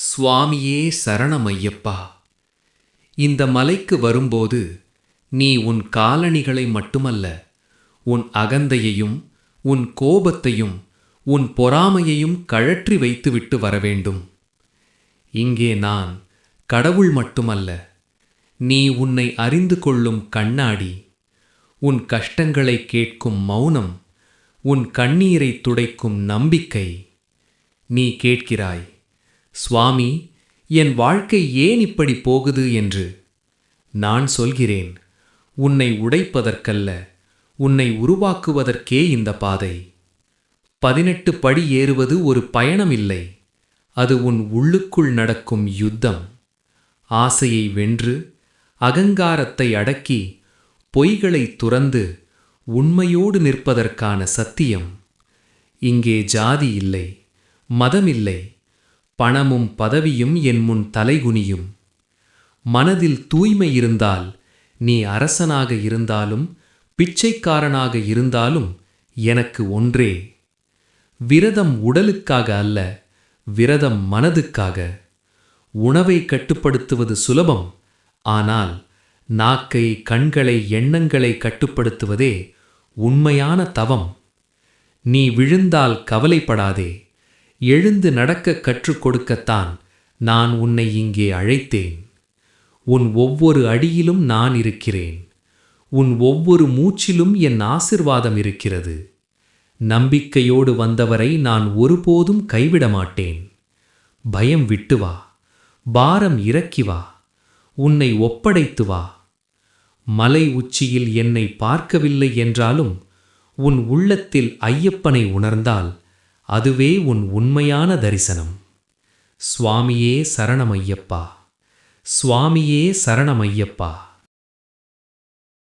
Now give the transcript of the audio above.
சுவாமியே சரணமையப்பா. இந்த மலைக்கு வரும்போது நீ உன் காலணிகளை மட்டுமல்ல உன் அகந்தையையும் உன் கோபத்தையும் உன் பொறாமையையும் கழற்றி வைத்துவிட்டு வரவேண்டும். இங்கே நான் கடவுள் மட்டுமல்ல நீ உன்னை அறிந்து கொள்ளும் கண்ணாடி உன் கஷ்டங்களை கேட்கும் மௌனம் உன் கண்ணீரை துடைக்கும் நம்பிக்கை நீ கேட்கிறாய். சுவாமி என் வாழ்க்கை ஏன் இப்படி போகுது என்று. நான் சொல்கிறேன் உன்னை உடைப்பதற்கல்ல உன்னை உருவாக்குவதற்கே இந்த பாதை. பதினெட்டு படி ஏறுவது ஒரு பயணம் இல்லை அது உன் உள்ளுக்குள் நடக்கும் யுத்தம். ஆசையை வென்று அகங்காரத்தை அடக்கி பொய்களை துறந்து உண்மையோடு நிற்பதற்கான சத்தியம். இங்கே ஜாதி இல்லை மதமில்லை பணமும் பதவியும் என் முன் தலைகுனியும். மனதில் தூய்மை இருந்தால் நீ அரசனாக இருந்தாலும் பிச்சைக்காரனாக இருந்தாலும் எனக்கு ஒன்றே. விரதம் உடலுக்காக அல்ல விரதம் மனதுக்காக. உணவை கட்டுப்படுத்துவது சுலபம் ஆனால் நாக்கை கண்களை எண்ணங்களை கட்டுப்படுத்துவதே உண்மையான தவம். நீ விழுந்தால் கவலைப்படாதே. எழுந்து நடக்க கற்றுக் கொடுக்கத்தான் நான் உன்னை இங்கே அழைத்தேன். உன் ஒவ்வொரு அடியிலும் நான் இருக்கிறேன். உன் ஒவ்வொரு மூச்சிலும் என் ஆசிர்வாதம் இருக்கிறது. நம்பிக்கையோடு வந்தவரை நான் ஒருபோதும் கைவிட மாட்டேன் பயம் விட்டு வா. பாரம் இறக்கி வா. உன்னை ஒப்படைத்து வா. மலை உச்சியில் என்னை பார்க்கவில்லை என்றாலும் உன் உள்ளத்தில் ஐயப்பனை உணர்ந்தால் அதுவே உன் உண்மையான தரிசனம். சுவாமியே சரணமையப்பா. சுவாமியே சரணமையப்பா.